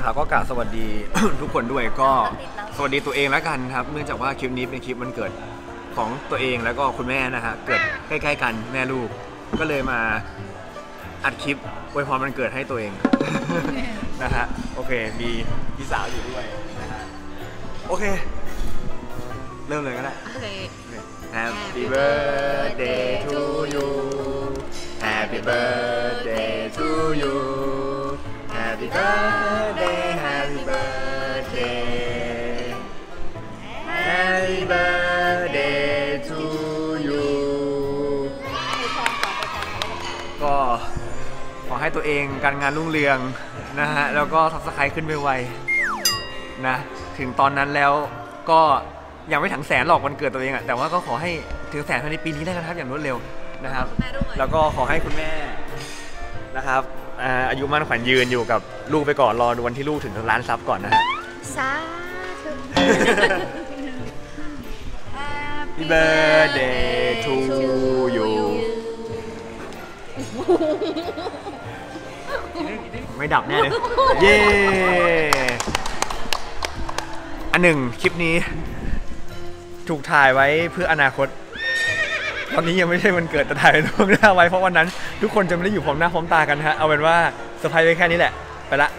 นะครับก็กราบสวัสดี ทุกคนด้วยก็สวัสดีตัวเองแล้วกันครับ เนื่องจากว่าคลิปนี้เป็นคลิปมันเกิดของตัวเองแล้วก็คุณแม่นะฮะเกิดใกล้ๆกันแม่ลูกก็เลยมาอัดคลิปอวยพรมันเกิดให้ตัวเอง นะฮะโอเคมีพี่สาวอยู่ด้วยนะฮะโอเค เริ่มเลยก็ได้โอเค Happy birthday to you Happy birthday to you Happy birthday to you ก็ขอให้ตัวเองการงานรุ่งเรืองนะฮะ แล้วก็ทับสไครขึ้นไวๆนะ ถึงตอนนั้นแล้วก็ยังไม่ถึงแสนหรอกวันเกิดตัวเองอะแต่ว่าก็ขอให้ถึงแสนภายในปีนี้ได้กันครับอย่างรวดเร็วนะครับแม่ด้วยแล้วก็ขอให้คุณแม่นะครับอ่าอายุมั่นขวัญยืนอยู่กับลูกไปก่อนรอดูวันที่ลูกถึงล้านซับก่อนนะฮะ สาธุ Happy birthday to you ไม่ดับแน่เลย เย้ อันหนึ่งคลิปนี้ ถูกถ่ายไว้เพื่ออนาคต ตอนนี้ยังไม่ใช่วันเกิดแต่ถ่ายเป็นล่วงหน้าไว้เพราะวันนั้น ทุกคนจะไม่ได้อยู่พร้อมหน้าพร้อมตากันฮะ เอาเป็นว่าเซอร์ไพรส์ไว้แค่นี้แหละ ไปละ